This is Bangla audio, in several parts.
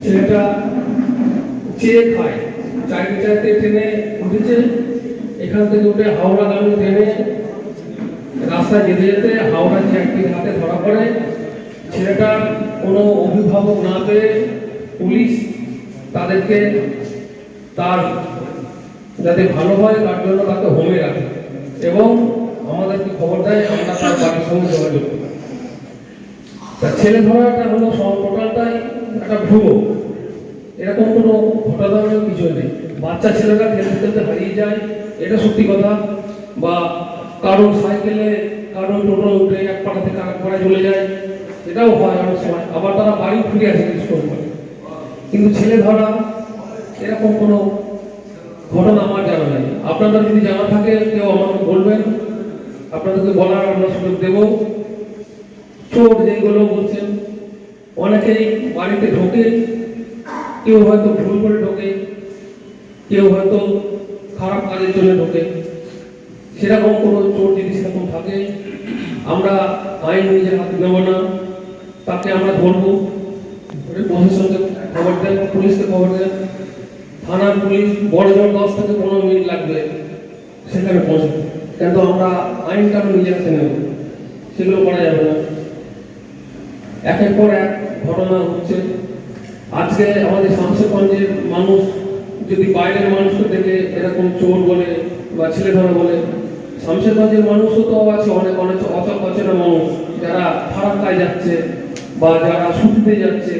ছেলেটা চেয়ে খায়। চাইতে চাইতে ট্রেনে উঠেছে। এখান থেকে উঠে হাওড়াগামী ট্রেনে রাস্তায় যেতে যেতে হাওড়া জ্যাকটির হাতে ধরা পড়ে। ছেলেটা কোনো অভিভাবক না পেয়ে পুলিশ তাদেরকে তার যাতে ভালো হয় তার জন্য তাকে হোমে রাখে এবং আমাদেরকে খবর দেয়, আমরা তার বাড়ির সঙ্গে যোগাযোগ করি। ছেলে ধরাটা হলো সব টোটালটাই একটা ভুয়ো এরকম কোনো ঘটনার কিছু নেই। বাচ্চা ছেলেরা খেলতে খেলতে হারিয়ে যায়, এটা সত্যি কথা। বা কারোর সাইকেলে কারোর টোটো উঠে এক পাড়া থেকে আরেক পাড়ায় চলে যায়, এটাও হয় অনেক সময়। আবার তারা বাড়ি ফিরে আসে কিছু কিন্তু ছেলে ধরা এরকম কোনো ঘটনা আমার জানা নেই। আপনাদের যদি জানা থাকে, কেউ আমাকে বলবেন। আপনাদেরকে বলার আমরা সুযোগ দেবো। চোর যেগুলো বলছেন অনেকেই বাড়িতে ঢোকে, কেউ হয়তো ভুল করে ঢোকে, কেউ হয়তো খারাপ কাজের জন্য ঢোকে। সেরকম কোনো চোর যদি সেরকম থাকে, আমরা আইন নিজের হাতে নেব না, তাকে আমরা ধরবো। প্রশাসনকে খবর দেন, পুলিশকে খবর দেন। থানার পুলিশ বড় জোর দশ থেকে পনেরো মিনিট লাগবে সেখানে পৌঁছাতে। কিন্তু আমরা আইনটা নিজের হাতে নেব। সেগুলো করা যাবে না। একের পর এক ঘটনা হচ্ছে। আজকে আমাদের শামসেরগঞ্জের মানুষ যদি বাইরের মানুষকে দেখে এরকম চোর বলে বা ছেলে ধরা বলে শামসেরগঞ্জের মানুষও তো আছে, অনেক অনেক অচক অচেনা মানুষ। যারা ফারাক্কায় যাচ্ছে বা যারা ছুটিতে যাচ্ছে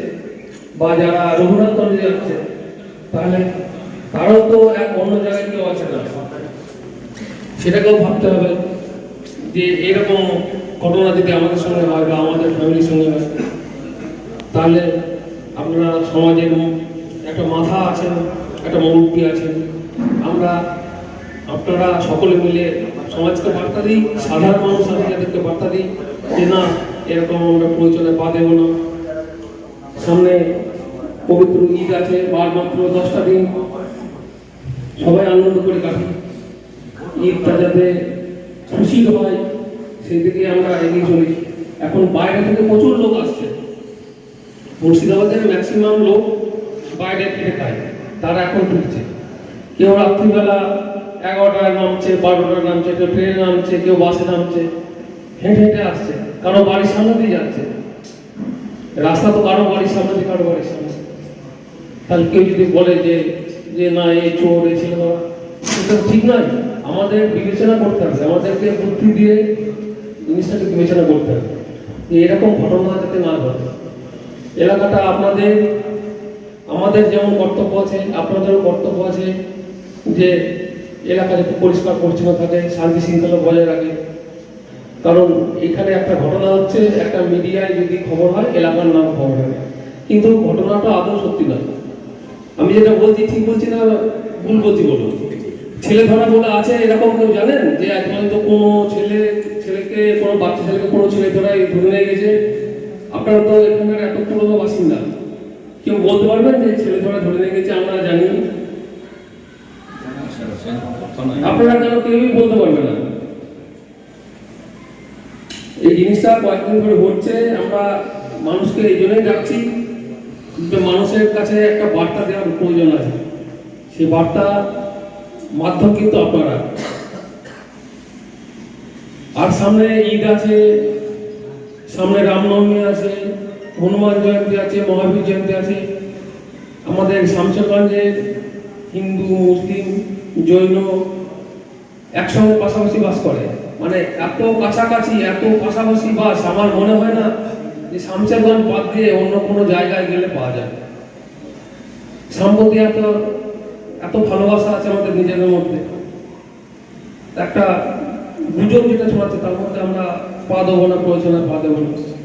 বা যারা রঘুনাথগঞ্জে যাচ্ছে, তাহলে তারাও তো এক অন্য জায়গায় কেউ আছে না। সেটাকেও ভাবতে হবে যে এরকম ঘটনা যদি আমাদের সঙ্গে হয় বা আমাদের ফ্যামিলির সঙ্গে হয়, তাহলে আপনারা সমাজের একটা মাথা আছেন একটা মুরব্বী আছেন আমরা আপনারা সকলে মিলে সমাজকে বার্তা দিই, সাধারণ মানুষ আছে যাদেরকে বার্তা দিই যে না, এরকম আমরা প্রয়োজনে পা দেবো না। সামনে পবিত্র ঈদ আছে বার মাত্র দশটা দিন। সবাই আনন্দ করে কাটি। ঈদটা যাতে খুশি হয় সেই দিকে আমরা এগিয়ে চলি এখন বাইরে থেকে প্রচুর লোক আসছে। মুর্শিদাবাদের ম্যাক্সিমাম লোক বাইরে থেকে খায় তারা এখন ঢুকছে। কেউ রাত্রিবেলা এগারোটায় নামছে, বারোটায় নামছে, কেউ ট্রেনে নামছে, কেউ বাসে নামছে। হেঁটে হেঁটে আসছে। কারও বাড়ির সামনে দিয়ে যাচ্ছে। রাস্তা তো কারও বাড়ির সামনে দিয়ে কারও বাড়ির সামনে তাহলে কেউ যদি বলে যে যে না এই চোর এই ছিল এটা ঠিক নয়। আমাদের বিবেচনা করতে হবে। আমাদেরকে বুদ্ধি দিয়ে জিনিসটাকে বিবেচনা করতে হবে। যে এরকম ঘটনা যাতে না ঘটে। এলাকাটা আপনাদের, আমাদের যেমন কর্তব্য আছে, আপনাদেরও কর্তব্য আছে যে এলাকা যাতে পরিষ্কার, পরিচ্ছন্ন থাকে শান্তি শৃঙ্খলা বজায় রাখে। কারণ এখানে একটা ঘটনা হচ্ছে, একটা মিডিয়ায় যদি খবর হয়, এলাকার নাম খবর হয়। কিন্তু ঘটনাটা আদৌ সত্যি নয়। আমি যেটা বলছি, ঠিক বলছি না, ভুল বলছি বলুন? ছেলে ধরা বলে আছে, এরকম কেউ জানেন? যে আজ তো কোনো ছেলে, ছেলেকে, কোনো বাচ্চা ছেলেকে, কোনো ছেলে ধরাই ধরে নিয়ে গেছে? আপনারা তো এখানের এত পুরনো বাসিন্দা। কেউ বলতে পারবেন যে ছেলে ধরা ধরে নিয়ে গেছে, আমরা জানি আপনারা কেন কেউই বলতে পারবে না। এই জিনিসটা কয়েকদিন ধরে হচ্ছে, আমরা মানুষকে এই জন্যই ডাকছি মানুষের কাছে একটা বার্তা দেওয়ার প্রয়োজন আছে। সেই বার্তা মাধ্যম কিন্তু আপনারা। আর সামনে ঈদ আছে, সামনে রামনবমী আছে, হনুমান জয়ন্তী আছে, মহাবীর জয়ন্তী আছে। আমাদের শামসেরগঞ্জে হিন্দু, মুসলিম, জৈন একসঙ্গে পাশাপাশি বাস করে। মানে এত কাছাকাছি, এত পাশাপাশি বাস, আমার মনে হয় না যে শামসেরগঞ্জ বাদ দিয়ে অন্য কোনো জায়গায় গেলে পাওয়া যায় সম্পত্তি এত এত ভালোবাসা আছে আমাদের একটা গুজব যেটা ছড়াচ্ছে তার মধ্যে আমরা পা দেবো না প্রয়োজনে পা দেবো না।